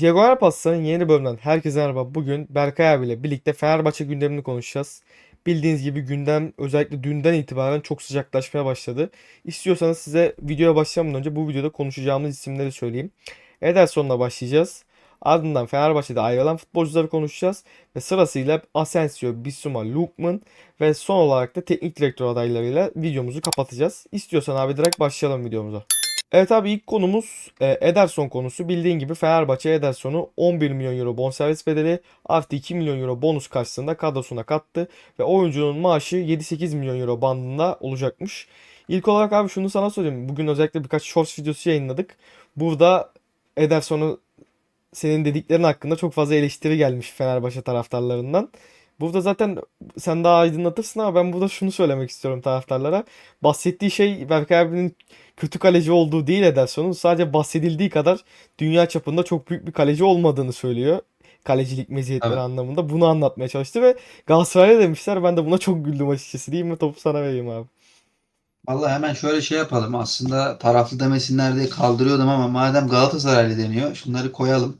Diego Arpas'ın yeni bölümden herkese merhaba. Bugün Berkay abiyle birlikte Fenerbahçe gündemini konuşacağız. Bildiğiniz gibi gündem özellikle dünden itibaren çok sıcaklaşmaya başladı. İstiyorsanız size videoya başlamadan önce bu videoda konuşacağımız isimleri söyleyeyim. Ederson'la başlayacağız. Ardından Fenerbahçe'de ayrılan futbolcuları konuşacağız. Ve sırasıyla Asensio, Bissouma, Lookman ve son olarak da teknik direktör adaylarıyla videomuzu kapatacağız. İstiyorsan abi direkt başlayalım videomuza. Evet abi ilk konumuz e, Ederson konusu. Bildiğin gibi Fenerbahçe Ederson'u 11 milyon euro bonservis bedeli artı 2 milyon euro bonus karşısında kadrosuna kattı. Ve oyuncunun maaşı 7-8 milyon euro bandında olacakmış. İlk olarak abi şunu sana söyleyeyim. Bugün özellikle birkaç shorts videosu yayınladık. Burada Ederson'u senin dediklerin hakkında çok fazla eleştiri gelmiş Fenerbahçe taraftarlarından. Burada zaten sen daha aydınlatırsın ama ben burada şunu söylemek istiyorum taraftarlara. Bahsettiği şey Berkay abinin kötü kaleci olduğu değil Ederson'un sadece bahsedildiği kadar dünya çapında çok büyük bir kaleci olmadığını söylüyor. Kalecilik meziyetleri Evet. anlamında bunu anlatmaya çalıştı ve Galatasaray'a demişler. Ben de buna çok güldüm açıkçası. Değil mi? Topu sana vereyim abi. Vallahi hemen şöyle şey yapalım. Aslında taraflı demesinler diye kaldırıyordum ama madem Galatasaraylı deniyor şunları koyalım.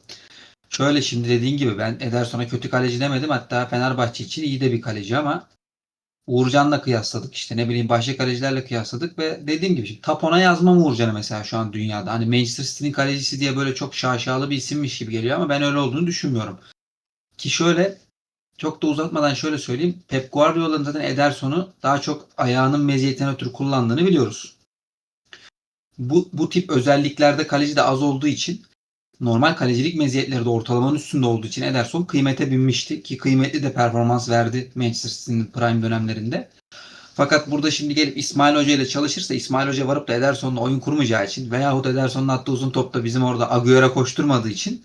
Şöyle şimdi dediğin gibi ben Ederson'a kötü kaleci demedim. Hatta Fenerbahçe için iyi de bir kaleci ama Uğurcan'la kıyasladık işte ne bileyim başka kalecilerle kıyasladık ve dediğim gibi şimdi Tapon'a yazmam Uğurcan'ı mesela şu an dünyada. Hani Manchester City'nin kalecisi diye böyle çok şaşalı bir isimmiş gibi geliyor ama ben öyle olduğunu düşünmüyorum. Ki şöyle çok da uzatmadan şöyle söyleyeyim. Pep Guardiola'nın zaten Ederson'u daha çok ayağının meziyetinden ötürü kullandığını biliyoruz. Bu, bu tip özelliklerde kaleci de az olduğu için normal kalecilik meziyetleri de ortalamanın üstünde olduğu için Ederson kıymete binmişti ki kıymetli de performans verdi Manchester City'nin prime dönemlerinde. Fakat burada şimdi gelip İsmail Hoca ile çalışırsa İsmail Hoca varıp da Ederson'la oyun kurmayacağı için veyahut Ederson'un attığı uzun topta bizim orada Agüero koşturmadığı için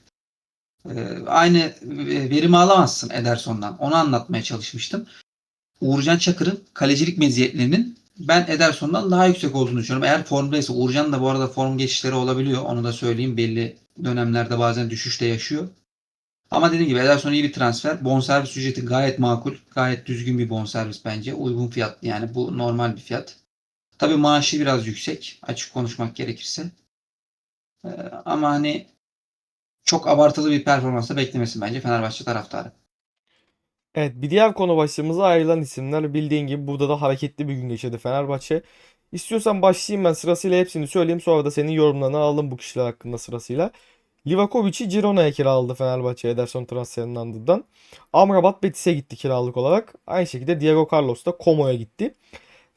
e, aynı e, verimi alamazsın Ederson'dan. Onu anlatmaya çalışmıştım. Uğurcan Çakır'ın kalecilik meziyetlerinin ben Ederson'dan daha yüksek olduğunu düşünüyorum. Eğer formdaysa Uğurcan da bu arada form geçişleri olabiliyor. Onu da söyleyeyim. Belli dönemlerde bazen düşüş de yaşıyor. Ama dediğim gibi Ederson iyi bir transfer. Bonservis ücreti gayet makul. Gayet düzgün bir bonservis bence. Uygun fiyat yani bu normal bir fiyat. Tabii maaşı biraz yüksek. Açık konuşmak gerekirse. Ee, ama hani çok abartılı bir performans da beklemesin bence Fenerbahçe taraftarı. Evet bir diğer konu başlığımıza ayrılan isimler bildiğin gibi burada da hareketli bir gün geçirdi Fenerbahçe. İstiyorsan başlayayım ben sırasıyla hepsini söyleyeyim sonra da senin yorumlarını alalım bu kişiler hakkında sırasıyla. Livakovic'i Girona'ya kiraladı Fenerbahçe Ederson transferinin ardından. Amrabat Betis'e gitti kiralık olarak. Aynı şekilde Diego Carlos da Como'ya gitti.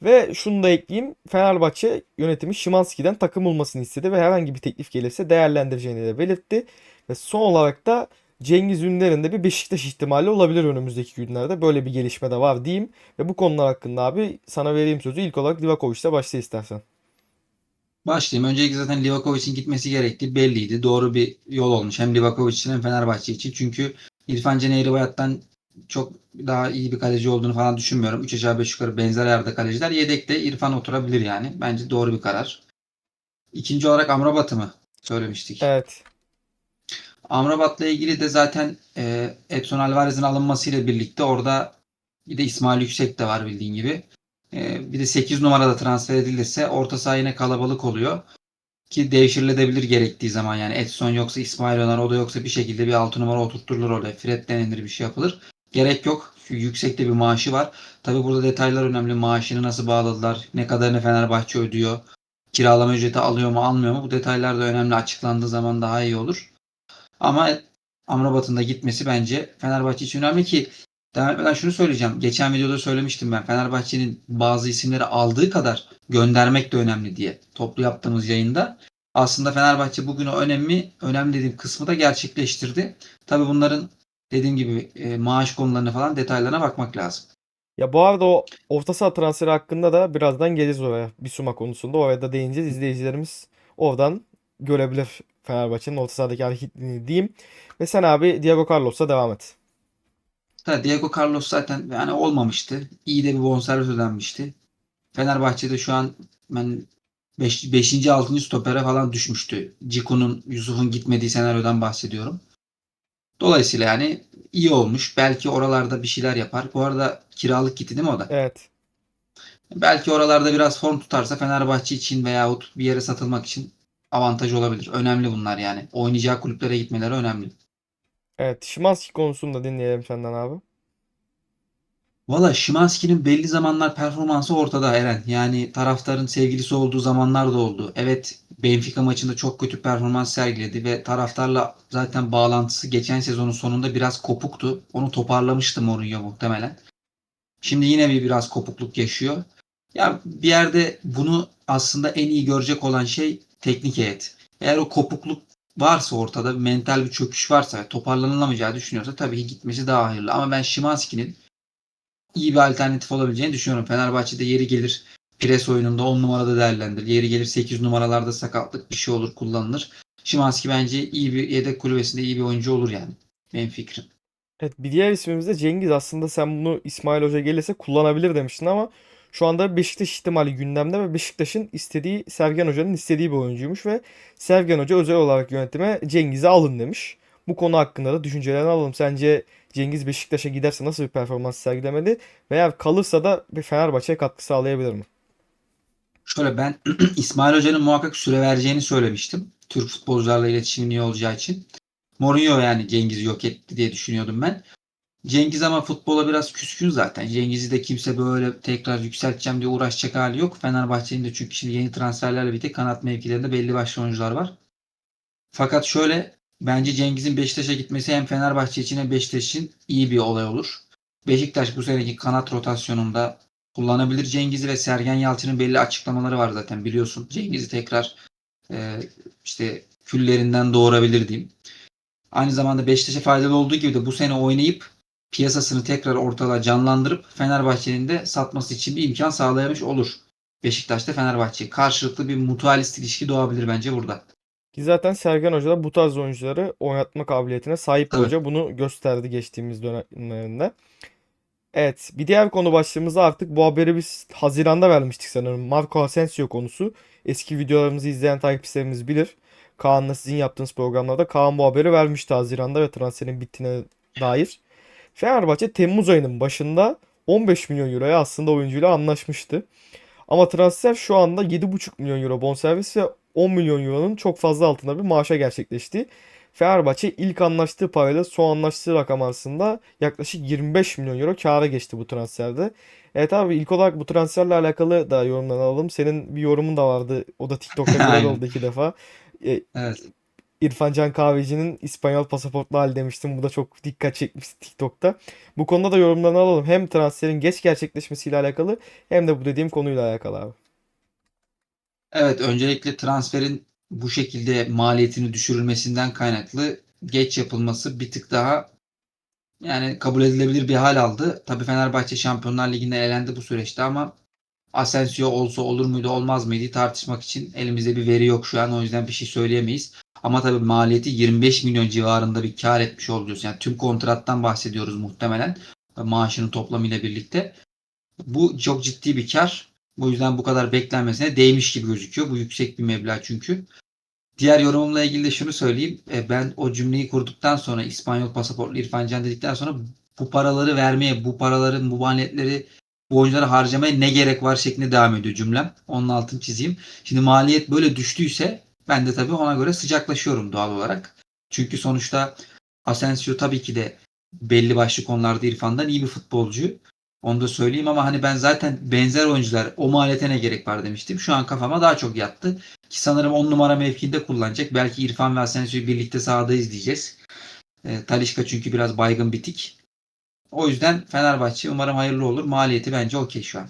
Ve şunu da ekleyeyim. Fenerbahçe yönetimi Szymański'den takım olmasını istedi ve herhangi bir teklif gelirse değerlendireceğini de belirtti. Ve son olarak da Cengiz Ünder'in de bir Beşiktaş ihtimali olabilir önümüzdeki günlerde. Böyle bir gelişme de var diyeyim. Ve bu konular hakkında abi sana vereyim sözü. İlk olarak Livakovic'le başla istersen. Başlayayım. Öncelikle zaten Livakovic'in gitmesi gerektiği belliydi. Doğru bir yol olmuş. Hem Livakovic için hem Fenerbahçe için. Çünkü İrfan Can Eğribayat'tan çok daha iyi bir kaleci olduğunu falan düşünmüyorum. 3 aşağı 5 yukarı benzer ayarda kaleciler. Yedekte İrfan oturabilir yani. Bence doğru bir karar. İkinci olarak Amrabat'ı mı söylemiştik? Evet. Amrabat'la ilgili de zaten e, Edson Alvarez'in alınmasıyla birlikte orada bir de İsmail Yüksek de var bildiğin gibi. E, bir de 8 numarada transfer edilirse orta saha yine kalabalık oluyor. Ki devşirilebilir gerektiği zaman yani Edson yoksa İsmail Öner o da yoksa bir şekilde bir 6 numara oturturulur oraya. Fred denenir bir şey yapılır. Gerek yok. Çünkü yüksekte bir maaşı var. Tabi burada detaylar önemli. Maaşını nasıl bağladılar? Ne kadarını Fenerbahçe ödüyor? Kiralama ücreti alıyor mu almıyor mu? Bu detaylar da önemli. Açıklandığı zaman daha iyi olur. Ama Amrabat'ın da gitmesi bence Fenerbahçe için önemli ki devam etmeden şunu söyleyeceğim. Geçen videoda söylemiştim ben. Fenerbahçe'nin bazı isimleri aldığı kadar göndermek de önemli diye. Toplu yaptığımız yayında. Aslında Fenerbahçe bugün o önemli, önemli dediğim kısmı da gerçekleştirdi. Tabii bunların dediğim gibi e, maaş konularına falan detaylarına bakmak lazım. Ya bu arada o orta saha transferi hakkında da birazdan geleceğiz oraya. Bissouma konusunda oraya da değineceğiz. İzleyicilerimiz oradan görebilir Fenerbahçe'nin orta sahadaki hareketini diyeyim. Ve sen abi Diego Carlos'a devam et. Tabii Diego Carlos zaten yani olmamıştı. İyi de bir bonservis ödenmişti. Fenerbahçe'de şu an ben 5. 5. 6. stopere falan düşmüştü. Ciku'nun, Yusuf'un gitmediği senaryodan bahsediyorum. Dolayısıyla yani iyi olmuş. Belki oralarda bir şeyler yapar. Bu arada kiralık gitti değil mi o da? Evet. Belki oralarda biraz form tutarsa Fenerbahçe için veyahut bir yere satılmak için avantaj olabilir. Önemli bunlar yani. Oynayacağı kulüplere gitmeleri önemli. Evet, Szymański konusunu da dinleyelim senden abi. Valla Szymański'nin belli zamanlar performansı ortada Eren. Yani taraftarın sevgilisi olduğu zamanlar da oldu. Evet Benfica maçında çok kötü performans sergiledi ve taraftarla zaten bağlantısı geçen sezonun sonunda biraz kopuktu. Onu toparlamıştı Mourinho muhtemelen. Şimdi yine bir biraz kopukluk yaşıyor. Ya bir yerde bunu aslında en iyi görecek olan şey teknik heyet. Eğer o kopukluk varsa ortada, mental bir çöküş varsa, toparlanılamayacağı düşünüyorsa tabii ki gitmesi daha hayırlı. Ama ben Szymański'nin iyi bir alternatif olabileceğini düşünüyorum. Fenerbahçe'de yeri gelir pres oyununda 10 numarada değerlendirilir. Yeri gelir 8 numaralarda sakatlık bir şey olur kullanılır. Szymański bence iyi bir yedek kulübesinde iyi bir oyuncu olur yani. Benim fikrim. Evet, bir diğer ismimiz de Cengiz. Aslında sen bunu İsmail Hoca gelirse kullanabilir demiştin ama şu anda Beşiktaş ihtimali gündemde ve Beşiktaş'ın istediği Sergen Hoca'nın istediği bir oyuncuymuş ve Sergen Hoca özel olarak yönetime Cengiz'i alın demiş. Bu konu hakkında da düşüncelerini alalım. Sence Cengiz Beşiktaş'a giderse nasıl bir performans sergilemeli veya kalırsa da bir Fenerbahçe'ye katkı sağlayabilir mi? Şöyle ben İsmail Hoca'nın muhakkak süre vereceğini söylemiştim. Türk futbolcularla iletişimin iyi olacağı için. Mourinho yani Cengiz'i yok etti diye düşünüyordum ben. Cengiz ama futbola biraz küskün zaten. Cengiz'i de kimse böyle tekrar yükselteceğim diye uğraşacak hali yok. Fenerbahçe'nin de çünkü şimdi yeni transferlerle birlikte kanat mevkilerinde belli başlı oyuncular var. Fakat şöyle bence Cengiz'in Beşiktaş'a gitmesi hem Fenerbahçe için hem Beşiktaş için iyi bir olay olur. Beşiktaş bu seneki kanat rotasyonunda kullanabilir Cengiz'i ve Sergen Yalçın'ın belli açıklamaları var zaten biliyorsun. Cengiz'i tekrar e, işte küllerinden doğurabilir diyeyim. Aynı zamanda Beşiktaş'a faydalı olduğu gibi de bu sene oynayıp piyasasını tekrar ortalığa canlandırıp Fenerbahçe'nin de satması için bir imkan sağlayamış olur. Beşiktaş'ta Fenerbahçe. Karşılıklı bir mutualist ilişki doğabilir bence burada. Ki zaten Sergen Hoca da bu tarz oyuncuları oynatma kabiliyetine sahip Tabii. hoca. Bunu gösterdi geçtiğimiz dönemlerinde. Evet, bir diğer konu başlığımızda artık bu haberi biz Haziran'da vermiştik sanırım. Marco Asensio konusu. Eski videolarımızı izleyen takipçilerimiz bilir. Kaan'la sizin yaptığınız programlarda Kaan bu haberi vermişti Haziran'da ve transferin bittiğine dair. Fenerbahçe Temmuz ayının başında 15 milyon euroya aslında oyuncuyla anlaşmıştı. Ama transfer şu anda 7,5 milyon euro bonservis ve 10 milyon euronun çok fazla altında bir maaşa gerçekleşti. Fenerbahçe ilk anlaştığı parayla son anlaştığı rakam arasında yaklaşık 25 milyon euro kâra geçti bu transferde. Evet abi ilk olarak bu transferle alakalı da yorumlarını alalım. Senin bir yorumun da vardı. O da TikTok'ta viral oldu iki defa. E, Evet. İrfan Can Kahveci'nin İspanyol pasaportlu hali demiştim. Bu da çok dikkat çekmişti TikTok'ta. Bu konuda da yorumlarını alalım. Hem transferin geç gerçekleşmesiyle alakalı hem de bu dediğim konuyla alakalı abi. Evet, öncelikle transferin bu şekilde maliyetini düşürülmesinden kaynaklı geç yapılması bir tık daha yani kabul edilebilir bir hal aldı. Tabii Fenerbahçe Şampiyonlar Ligi'nde elendi bu süreçte ama Asensio olsa olur muydu olmaz mıydı tartışmak için elimizde bir veri yok şu an o yüzden bir şey söyleyemeyiz. Ama tabii maliyeti 25 milyon civarında bir kar etmiş oluyoruz. Yani tüm kontrattan bahsediyoruz muhtemelen maaşının toplamıyla birlikte. Bu çok ciddi bir kar. Bu yüzden bu kadar beklenmesine değmiş gibi gözüküyor. Bu yüksek bir meblağ çünkü. Diğer yorumumla ilgili de şunu söyleyeyim. E, Ben o cümleyi kurduktan sonra İspanyol pasaportlu İrfan Can dedikten sonra bu paraları vermeye, bu paraları, bu maliyetleri bu oyunculara harcamaya ne gerek var şeklinde devam ediyor cümlem. Onun altını çizeyim. Şimdi maliyet böyle düştüyse ben de tabii ona göre sıcaklaşıyorum doğal olarak. Çünkü sonuçta Asensio tabii ki de belli başlı konularda İrfan'dan iyi bir futbolcu. Onu da söyleyeyim ama hani ben zaten benzer oyuncular o maliyete ne gerek var demiştim. Şu an kafama daha çok yattı. Ki sanırım 10 numara mevkinde kullanacak. Belki İrfan ve Asensio'yu birlikte sahada izleyeceğiz. E, Talisca çünkü biraz baygın bitik. O yüzden Fenerbahçe umarım hayırlı olur. Maliyeti bence okey şu an.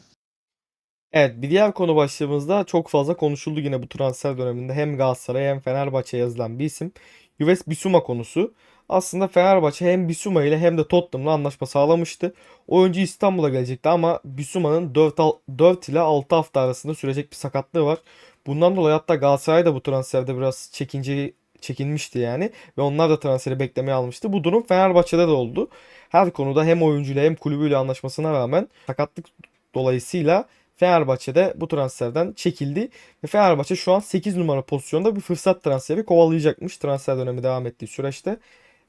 Evet bir diğer konu başlığımızda çok fazla konuşuldu yine bu transfer döneminde. Hem Galatasaray hem Fenerbahçe'ye yazılan bir isim. Yves Bissouma konusu. Aslında Fenerbahçe hem Bissouma ile hem de Tottenham'la anlaşma sağlamıştı. Oyuncu İstanbul'a gelecekti ama Bissouma'nın 4, 4 ile 6 hafta arasında sürecek bir sakatlığı var. Bundan dolayı hatta Galatasaray da bu transferde biraz çekince çekinmişti yani ve onlar da transferi beklemeye almıştı. Bu durum Fenerbahçe'de de oldu. Her konuda hem oyuncuyla hem kulübüyle anlaşmasına rağmen sakatlık dolayısıyla Fenerbahçe'de bu transferden çekildi. Ve Fenerbahçe şu an 8 numara pozisyonda bir fırsat transferi kovalayacakmış transfer dönemi devam ettiği süreçte.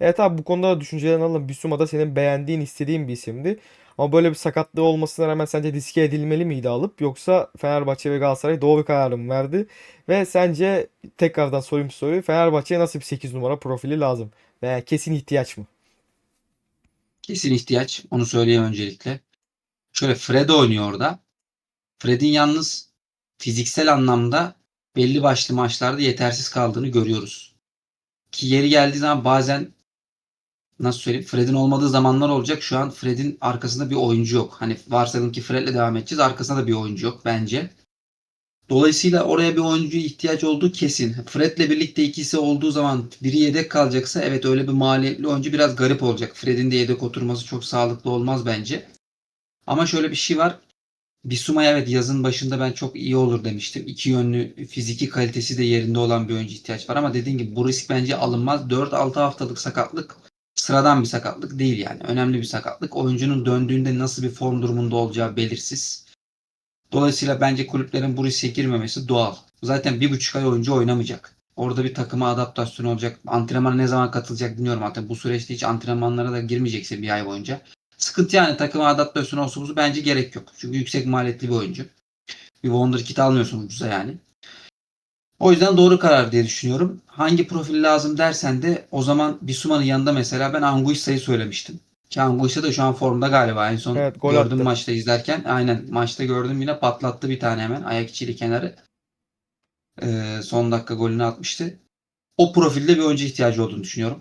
Evet abi bu konuda da düşüncelerini alalım. Bissouma da senin beğendiğin, istediğin bir isimdi. Ama böyle bir sakatlığı olmasına rağmen sence riske edilmeli miydi alıp yoksa Fenerbahçe ve Galatasaray doğru kararı mı verdi? Ve sence tekrardan sorayım soruyu Fenerbahçe'ye nasıl bir 8 numara profili lazım? Veya kesin ihtiyaç mı? Kesin ihtiyaç. Onu söyleyeyim öncelikle. Şöyle Fred oynuyor orada. Fred'in yalnız fiziksel anlamda belli başlı maçlarda yetersiz kaldığını görüyoruz. Ki yeri geldiği zaman bazen nasıl söyleyeyim Fred'in olmadığı zamanlar olacak. Şu an Fred'in arkasında bir oyuncu yok. Hani varsayalım ki Fred'le devam edeceğiz. Arkasında da bir oyuncu yok bence. Dolayısıyla oraya bir oyuncuya ihtiyaç olduğu kesin. Fred'le birlikte ikisi olduğu zaman biri yedek kalacaksa evet öyle bir maliyetli oyuncu biraz garip olacak. Fred'in de yedek oturması çok sağlıklı olmaz bence. Ama şöyle bir şey var. Bissouma'ya evet yazın başında ben çok iyi olur demiştim. İki yönlü fiziki kalitesi de yerinde olan bir oyuncu ihtiyaç var ama dediğim gibi bu risk bence alınmaz. 4-6 haftalık sakatlık sıradan bir sakatlık değil yani. Önemli bir sakatlık. Oyuncunun döndüğünde nasıl bir form durumunda olacağı belirsiz. Dolayısıyla bence kulüplerin bu riske girmemesi doğal. Zaten bir buçuk ay oyuncu oynamayacak. Orada bir takıma adaptasyon olacak. Antrenmana ne zaman katılacak bilmiyorum artık. Bu süreçte hiç antrenmanlara da girmeyecekse bir ay boyunca. Sıkıntı yani takıma adaptasyon olsun bence gerek yok. Çünkü yüksek maliyetli bir oyuncu. Bir Wonderkid almıyorsun ucuza yani. O yüzden doğru karar diye düşünüyorum. Hangi profil lazım dersen de o zaman Bissouma'nın yanında mesela ben Anguissa'yı söylemiştim. Ki Anguissa da şu an formda galiba. En son Evet, gol gördüm attı. maçta izlerken. Aynen maçta gördüm yine patlattı bir tane hemen. Ayak içili kenarı. Ee, son dakika golünü atmıştı. O profilde bir oyuncu ihtiyacı olduğunu düşünüyorum.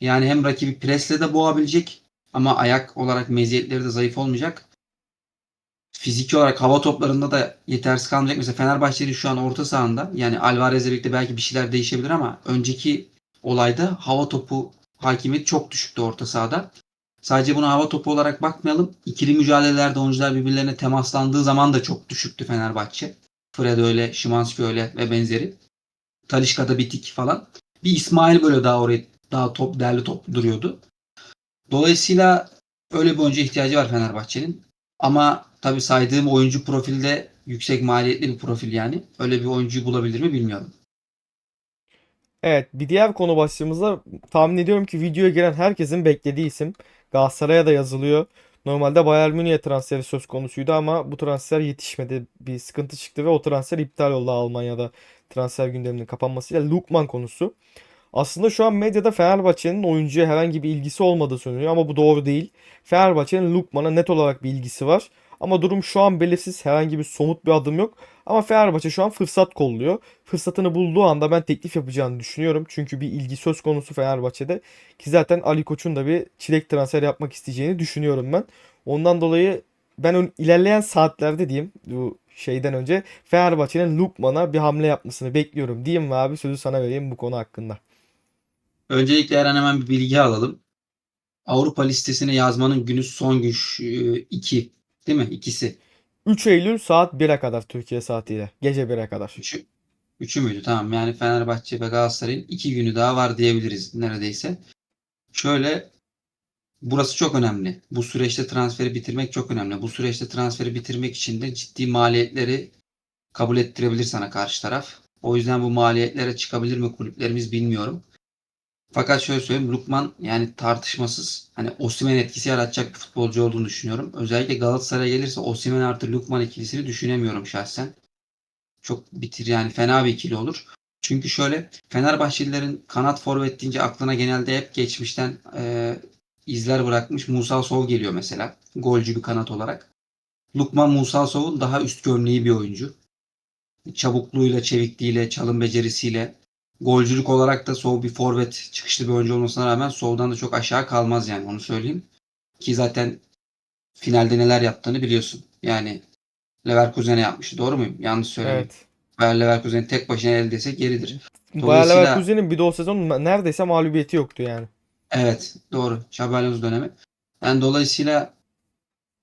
Yani hem rakibi presle de boğabilecek ama ayak olarak meziyetleri de zayıf olmayacak. Fiziki olarak hava toplarında da yetersiz kalmayacak. Mesela Fenerbahçe'nin şu an orta sahanda yani Alvarez'le birlikte belki bir şeyler değişebilir ama önceki olayda hava topu hakimiyeti çok düşüktü orta sahada. Sadece buna hava topu olarak bakmayalım. İkili mücadelelerde oyuncular birbirlerine temaslandığı zaman da çok düşüktü Fenerbahçe. Fred öyle, Şimanski öyle ve benzeri. Talişka'da bitik falan. Bir İsmail böyle daha oraya daha top derli top duruyordu. Dolayısıyla öyle bir oyuncu ihtiyacı var Fenerbahçe'nin. Ama tabii saydığım oyuncu profili de yüksek maliyetli bir profil yani. Öyle bir oyuncuyu bulabilir mi bilmiyorum. Evet, bir diğer konu başlığımızda tahmin ediyorum ki videoya giren herkesin beklediği isim. Galatasaray'a da yazılıyor. Normalde Bayern Münih'e transferi söz konusuydu ama bu transfer yetişmedi. Bir sıkıntı çıktı ve o transfer iptal oldu Almanya'da transfer gündeminin kapanmasıyla. Lukman konusu. Aslında şu an medyada Fenerbahçe'nin oyuncuya herhangi bir ilgisi olmadığı söyleniyor ama bu doğru değil. Fenerbahçe'nin Lukman'a net olarak bir ilgisi var. Ama durum şu an belirsiz. Herhangi bir somut bir adım yok. Ama Fenerbahçe şu an fırsat kolluyor. Fırsatını bulduğu anda ben teklif yapacağını düşünüyorum. Çünkü bir ilgi söz konusu Fenerbahçe'de. Ki zaten Ali Koç'un da bir çilek transfer yapmak isteyeceğini düşünüyorum ben. Ondan dolayı ben ilerleyen saatlerde diyeyim bu şeyden önce Fenerbahçe'nin Lukman'a bir hamle yapmasını bekliyorum diyeyim ve abi sözü sana vereyim bu konu hakkında. Öncelikle Eren hemen bir bilgi alalım. Avrupa listesine yazmanın günü son gün 2. Değil mi? İkisi. 3 Eylül saat 1'e kadar Türkiye saatiyle. Gece 1'e kadar. Üçü, üçü müydü? Tamam. Yani Fenerbahçe ve Galatasaray'ın iki günü daha var diyebiliriz neredeyse. Şöyle burası çok önemli. Bu süreçte transferi bitirmek çok önemli. Bu süreçte transferi bitirmek için de ciddi maliyetleri kabul ettirebilir sana karşı taraf. O yüzden bu maliyetlere çıkabilir mi kulüplerimiz bilmiyorum. Fakat şöyle söyleyeyim Lukman yani tartışmasız hani Osimhen etkisi yaratacak bir futbolcu olduğunu düşünüyorum. Özellikle Galatasaray'a gelirse Osimhen artı Lukman ikilisini düşünemiyorum şahsen. Çok bitir yani fena bir ikili olur. Çünkü şöyle Fenerbahçelilerin kanat forvet deyince aklına genelde hep geçmişten e, izler bırakmış Musa Sov geliyor mesela. Golcü bir kanat olarak. Lukman Musa Sov'un daha üst gömleği bir oyuncu. Çabukluğuyla, çevikliğiyle, çalım becerisiyle golcülük olarak da Sov bir forvet çıkışlı bir oyuncu olmasına rağmen Sov'dan da çok aşağı kalmaz yani onu söyleyeyim. Ki zaten finalde neler yaptığını biliyorsun. Yani Leverkusen'e yapmıştı. Doğru muyum? Yanlış söylemeyeyim. Evet. Bayer Leverkusen tek başına el desek yeridir. Bayer Leverkusen'in bir de o sezon neredeyse mağlubiyeti yoktu yani. Evet doğru. Alonso dönemi. Yani dolayısıyla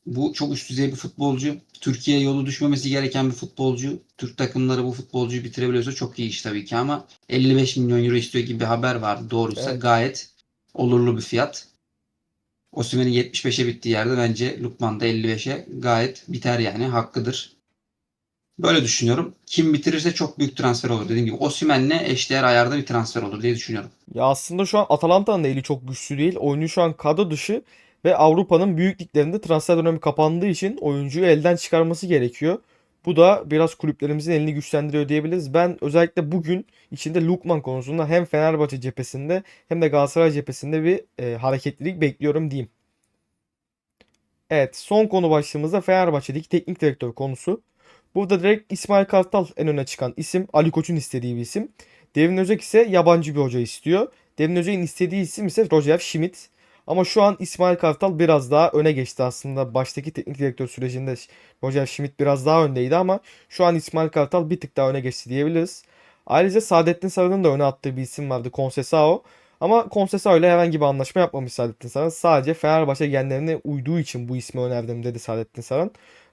bu çok üst düzey bir futbolcu. Türkiye yolu düşmemesi gereken bir futbolcu. Türk takımları bu futbolcuyu bitirebiliyorsa çok iyi iş tabii ki ama 55 milyon euro istiyor gibi bir haber vardı. Doğruysa Evet. gayet olurlu bir fiyat. Osimhen'in 75'e bittiği yerde bence Lukman da 55'e gayet biter yani hakkıdır. Böyle düşünüyorum. Kim bitirirse çok büyük transfer olur. Dediğim gibi Osimhen'le eşdeğer ayarda bir transfer olur diye düşünüyorum. Ya aslında şu an Atalanta'nın da eli çok güçlü değil. Oyuncu şu an kadro dışı Ve Avrupa'nın büyük liglerinde transfer dönemi kapandığı için oyuncuyu elden çıkarması gerekiyor. Bu da biraz kulüplerimizin elini güçlendiriyor diyebiliriz. Ben özellikle bugün içinde Lukman konusunda hem Fenerbahçe cephesinde hem de Galatasaray cephesinde bir e, hareketlilik bekliyorum diyeyim. Evet, son konu başlığımızda Fenerbahçe'deki teknik direktör konusu. Burada direkt İsmail Kartal en öne çıkan isim. Ali Koç'un istediği bir isim. Devin Özek ise yabancı bir hoca istiyor. Devin Özek'in istediği isim ise Roger Schmidt. Ama şu an İsmail Kartal biraz daha öne geçti aslında. Baştaki teknik direktör sürecinde Roger Schmidt biraz daha öndeydi ama şu an İsmail Kartal bir tık daha öne geçti diyebiliriz. Ayrıca Saadettin Saran'ın da öne attığı bir isim vardı Conceição. Ama Conceição ile herhangi bir anlaşma yapmamış Saadettin Saran. Sadece Fenerbahçe genlerine uyduğu için bu ismi önerdim dedi Saadettin Saran.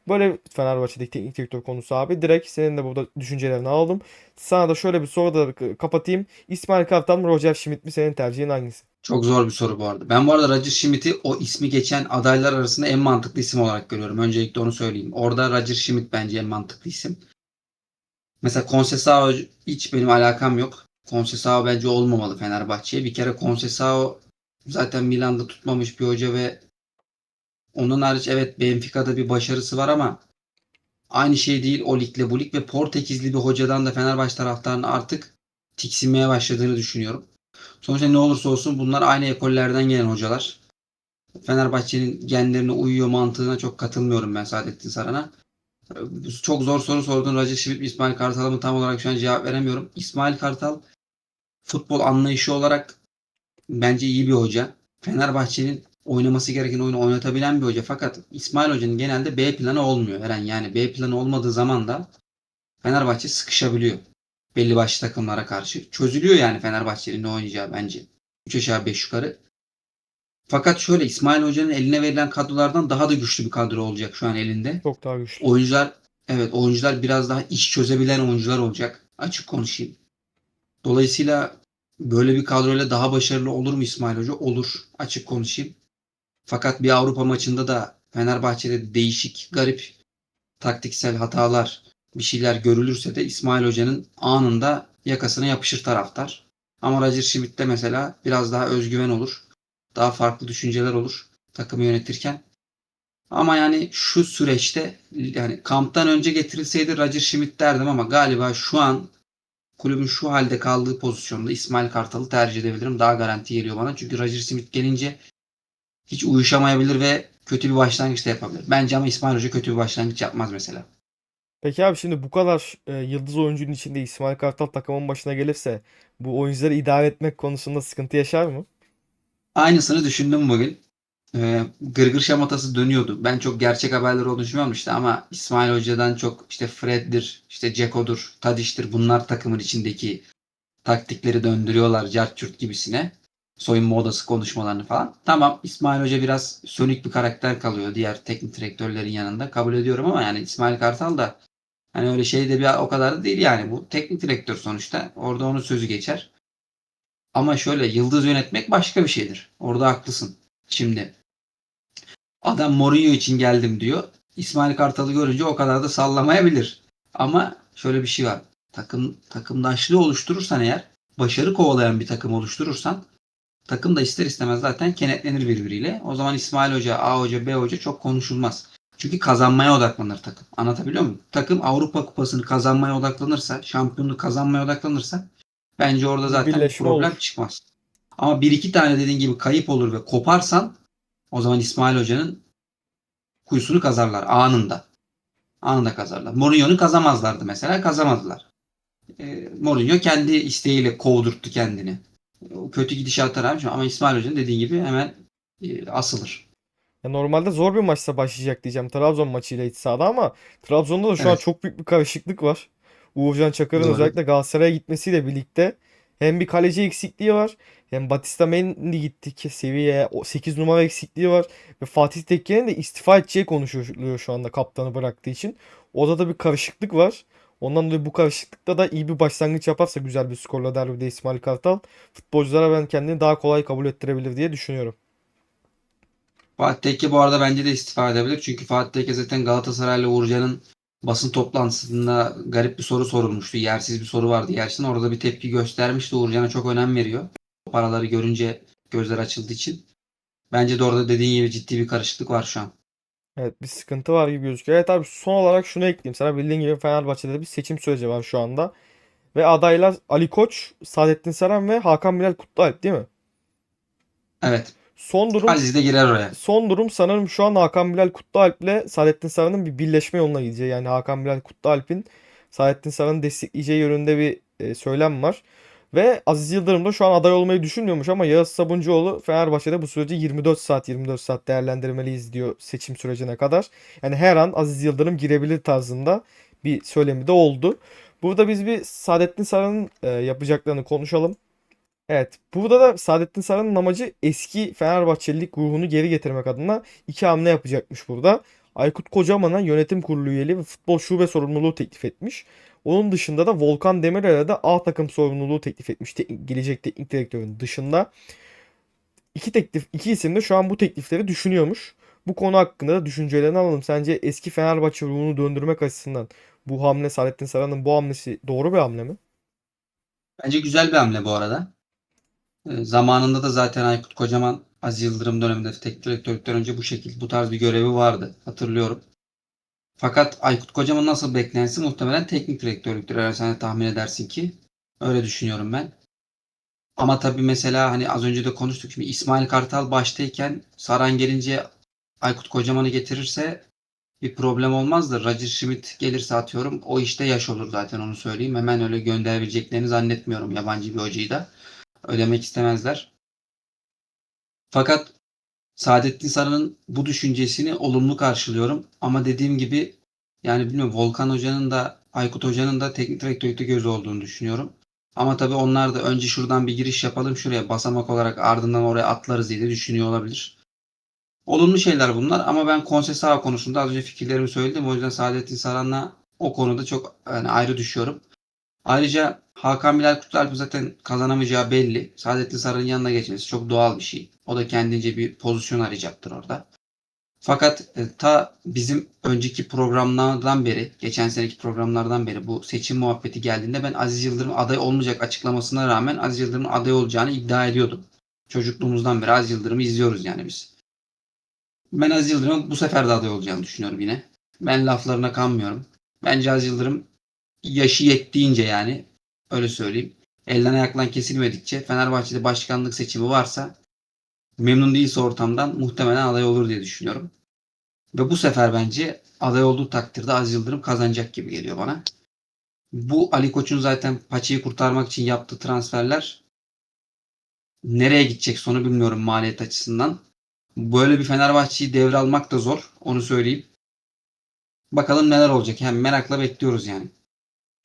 Böyle Fenerbahçe'deki teknik direktör konusu abi. Direkt senin de burada düşüncelerini aldım. Sana da şöyle bir soru da kapatayım. İsmail Kartal mı Roger Schmidt mi senin tercihin hangisi? Çok zor bir soru bu arada. Ben bu arada Roger Schmidt'i o ismi geçen adaylar arasında en mantıklı isim olarak görüyorum. Öncelikle onu söyleyeyim. Orada Roger Schmidt bence en mantıklı isim. Mesela Conceição hiç benim alakam yok. Conceição bence olmamalı Fenerbahçe'ye. Bir kere Conceição zaten Milan'da tutmamış bir hoca ve onun hariç evet Benfica'da bir başarısı var ama aynı şey değil o ligle bu lig ve Portekizli bir hocadan da Fenerbahçe taraftarının artık tiksinmeye başladığını düşünüyorum. Sonuçta ne olursa olsun bunlar aynı ekollerden gelen hocalar. Fenerbahçe'nin genlerine uyuyor mantığına çok katılmıyorum ben Saadettin Saran'a. Çok zor soru sordun. Schmidt mi İsmail Kartal'a mı tam olarak şu an cevap veremiyorum. İsmail Kartal futbol anlayışı olarak bence iyi bir hoca. Fenerbahçe'nin oynaması gereken oyunu oynatabilen bir hoca. Fakat İsmail Hoca'nın genelde B planı olmuyor. Eren yani B planı olmadığı zaman da Fenerbahçe sıkışabiliyor. Belli başlı takımlara karşı. Çözülüyor yani Fenerbahçe'nin ne oynayacağı bence. 3 aşağı 5 yukarı. Fakat şöyle İsmail Hoca'nın eline verilen kadrolardan daha da güçlü bir kadro olacak şu an elinde. Çok daha güçlü. Oyuncular evet oyuncular biraz daha iş çözebilen oyuncular olacak. Açık konuşayım. Dolayısıyla böyle bir kadroyla daha başarılı olur mu İsmail Hoca? Olur. Açık konuşayım. Fakat bir Avrupa maçında da Fenerbahçe'de değişik, garip taktiksel hatalar, bir şeyler görülürse de İsmail Hoca'nın anında yakasına yapışır taraftar. Ama Roger Schmidt'te mesela biraz daha özgüven olur. Daha farklı düşünceler olur takımı yönetirken. Ama yani şu süreçte yani kamptan önce getirilseydi Roger Schmidt derdim ama galiba şu an kulübün şu halde kaldığı pozisyonda İsmail Kartal'ı tercih edebilirim. Daha garanti geliyor bana. Çünkü Roger Schmidt gelince hiç uyuşamayabilir ve kötü bir başlangıç da yapabilir. Bence ama İsmail Hoca kötü bir başlangıç yapmaz mesela. Peki abi şimdi bu kadar e, yıldız oyuncunun içinde İsmail Kartal takımın başına gelirse bu oyuncuları idare etmek konusunda sıkıntı yaşar mı? Aynısını düşündüm bugün. Ee, gırgır şamatası dönüyordu. Ben çok gerçek haberler olduğunu düşünmüyorum işte ama İsmail Hoca'dan çok işte Fred'dir, işte Ceko'dur, Tadiş'tir bunlar takımın içindeki taktikleri döndürüyorlar cart curt gibisine. Soyunma odası konuşmalarını falan. Tamam İsmail Hoca biraz sönük bir karakter kalıyor diğer teknik direktörlerin yanında. Kabul ediyorum ama yani İsmail Kartal da hani öyle şey de bir o kadar da değil yani. Bu teknik direktör sonuçta. Orada onun sözü geçer. Ama şöyle yıldız yönetmek başka bir şeydir. Orada haklısın. Şimdi adam Mourinho için geldim diyor. İsmail Kartal'ı görünce o kadar da sallamayabilir. Ama şöyle bir şey var. Takım takımdaşlığı oluşturursan eğer, başarı kovalayan bir takım oluşturursan takım da ister istemez zaten kenetlenir birbiriyle. O zaman İsmail Hoca, A Hoca, B Hoca çok konuşulmaz. Çünkü kazanmaya odaklanır takım. Anlatabiliyor muyum? Takım Avrupa Kupası'nı kazanmaya odaklanırsa, şampiyonluğu kazanmaya odaklanırsa bence orada zaten bir Birleşme problem olur. çıkmaz. Ama bir iki tane dediğin gibi kayıp olur ve koparsan o zaman İsmail Hoca'nın kuyusunu kazarlar anında. Anında kazarlar. Mourinho'nu kazamazlardı mesela. Kazamadılar. E, Mourinho kendi isteğiyle kovdurttu kendini. O kötü gidişata rağmen ama İsmail Hoca'nın dediği gibi hemen e, asılır. Ya normalde zor bir maçta başlayacak diyeceğim Trabzon maçıyla iç sahada ama Trabzon'da da şu an Evet. çok büyük bir karışıklık var. Uğurcan Çakır'ın Doğru. özellikle Galatasaray'a gitmesiyle birlikte hem bir kaleci eksikliği var hem Batista Mendy gitti ki seviyeye o 8 numara eksikliği var ve Fatih Tekke'nin de istifa edeceği konuşuluyor şu anda kaptanı bıraktığı için. Orada da bir karışıklık var. Ondan dolayı bu karışıklıkta da iyi bir başlangıç yaparsa güzel bir skorla derbide İsmail Kartal futbolculara ben kendini daha kolay kabul ettirebilir diye düşünüyorum. Fatih Tekke bu arada bence de istifa edebilir. Çünkü Fatih Tekke zaten Galatasaray'la Uğurcan'ın basın toplantısında garip bir soru sorulmuştu. Yersiz bir soru vardı. Gerçekten orada bir tepki göstermişti. Uğurcan'a çok önem veriyor. O paraları görünce gözler açıldığı için. Bence de orada dediğin gibi ciddi bir karışıklık var şu an. Evet bir sıkıntı var gibi gözüküyor. Evet abi son olarak şunu ekleyeyim sana. Bildiğin gibi Fenerbahçe'de bir seçim süreci var şu anda. Ve adaylar Ali Koç, Saadettin Saran ve Hakan Bilal Kutlualp değil mi? Evet. Son durum Aziz de girer oraya. son durum sanırım şu an Hakan Bilal Kutlualp ile Saadettin Saran'ın bir birleşme yoluna gideceği. Yani Hakan Bilal Kutlualp'in Saadettin Saran'ı destekleyeceği yönünde bir e, söylem var. Ve Aziz Yıldırım da şu an aday olmayı düşünmüyormuş ama Yağız Sabuncuoğlu Fenerbahçe'de bu süreci 24 saat 24 saat değerlendirmeliyiz diyor seçim sürecine kadar. Yani her an Aziz Yıldırım girebilir tarzında bir söylemi de oldu. Burada biz bir Saadettin Saran'ın e, yapacaklarını konuşalım. Evet, burada da Saadettin Saran'ın amacı eski Fenerbahçelilik ruhunu geri getirmek adına iki hamle yapacakmış burada. Aykut Kocaman'a yönetim kurulu üyeliği ve futbol şube sorumluluğu teklif etmiş. Onun dışında da Volkan Demirel'e de A takım sorumluluğu teklif etmiş. Teknik, gelecek teknik direktörün dışında. İki teklif, iki isim de şu an bu teklifleri düşünüyormuş. Bu konu hakkında da düşüncelerini alalım. Sence eski Fenerbahçe ruhunu döndürmek açısından bu hamle Saadettin Saran'ın bu hamlesi doğru bir hamle mi? Bence güzel bir hamle bu arada. Ee, zamanında da zaten Aykut Kocaman Aziz Yıldırım döneminde teknik direktörlükten önce bu şekilde bu tarz bir görevi vardı. Hatırlıyorum. Fakat Aykut Kocaman nasıl beklentisi muhtemelen teknik direktörlüktür. Eğer sen de tahmin edersin ki. Öyle düşünüyorum ben. Ama tabii mesela hani az önce de konuştuk. Şimdi İsmail Kartal baştayken Saran gelince Aykut Kocaman'ı getirirse bir problem olmazdı. Roger Schmidt gelirse atıyorum o işte yaş olur zaten onu söyleyeyim. Hemen öyle gönderebileceklerini zannetmiyorum yabancı bir hocayı da. Ödemek istemezler. Fakat Saadettin Saran'ın bu düşüncesini olumlu karşılıyorum. Ama dediğim gibi yani bilmiyorum Volkan Hoca'nın da Aykut Hoca'nın da teknik direktörlükte gözü olduğunu düşünüyorum. Ama tabii onlar da önce şuradan bir giriş yapalım şuraya basamak olarak ardından oraya atlarız diye de düşünüyor olabilir. Olumlu şeyler bunlar ama ben Konsesao konusunda az önce fikirlerimi söyledim. O yüzden Saadettin Saran'la o konuda çok yani ayrı düşüyorum. Ayrıca Hakan Bilal Kutlualp zaten kazanamayacağı belli. Saadettin Saran'ın yanına geçmesi çok doğal bir şey. O da kendince bir pozisyon arayacaktır orada. Fakat e, ta bizim önceki programlardan beri, geçen seneki programlardan beri bu seçim muhabbeti geldiğinde ben Aziz Yıldırım aday olmayacak açıklamasına rağmen Aziz Yıldırım'ın aday olacağını iddia ediyordum. Çocukluğumuzdan beri Aziz Yıldırım'ı izliyoruz yani biz. Ben Aziz Yıldırım'ın bu sefer de aday olacağını düşünüyorum yine. Ben laflarına kanmıyorum. Bence Aziz Yıldırım yaşı yettiğince yani öyle söyleyeyim. Elden ayaklan kesilmedikçe Fenerbahçe'de başkanlık seçimi varsa memnun değilse ortamdan muhtemelen aday olur diye düşünüyorum. Ve bu sefer bence aday olduğu takdirde Aziz Yıldırım kazanacak gibi geliyor bana. Bu Ali Koç'un zaten paçayı kurtarmak için yaptığı transferler nereye gidecek sonu bilmiyorum maliyet açısından. Böyle bir Fenerbahçe'yi devralmak da zor. Onu söyleyeyim. Bakalım neler olacak. Hem merakla bekliyoruz yani.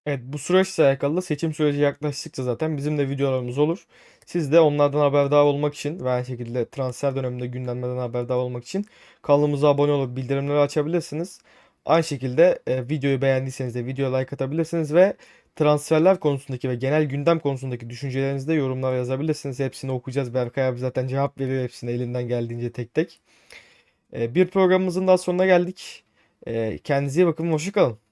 Evet bu süreçle alakalı da seçim süreci yaklaştıkça zaten bizim de videolarımız olur. Siz de onlardan haberdar olmak için ve aynı şekilde transfer döneminde gündemlerden haberdar olmak için kanalımıza abone olup bildirimleri açabilirsiniz. Aynı şekilde e, videoyu beğendiyseniz de videoya like atabilirsiniz ve transferler konusundaki ve genel gündem konusundaki düşüncelerinizi de yorumlara yazabilirsiniz. Hepsini okuyacağız. Berkay abi zaten cevap veriyor hepsine elinden geldiğince tek tek. E, bir programımızın daha sonuna geldik. E, kendinize iyi bakın. Hoşça kalın.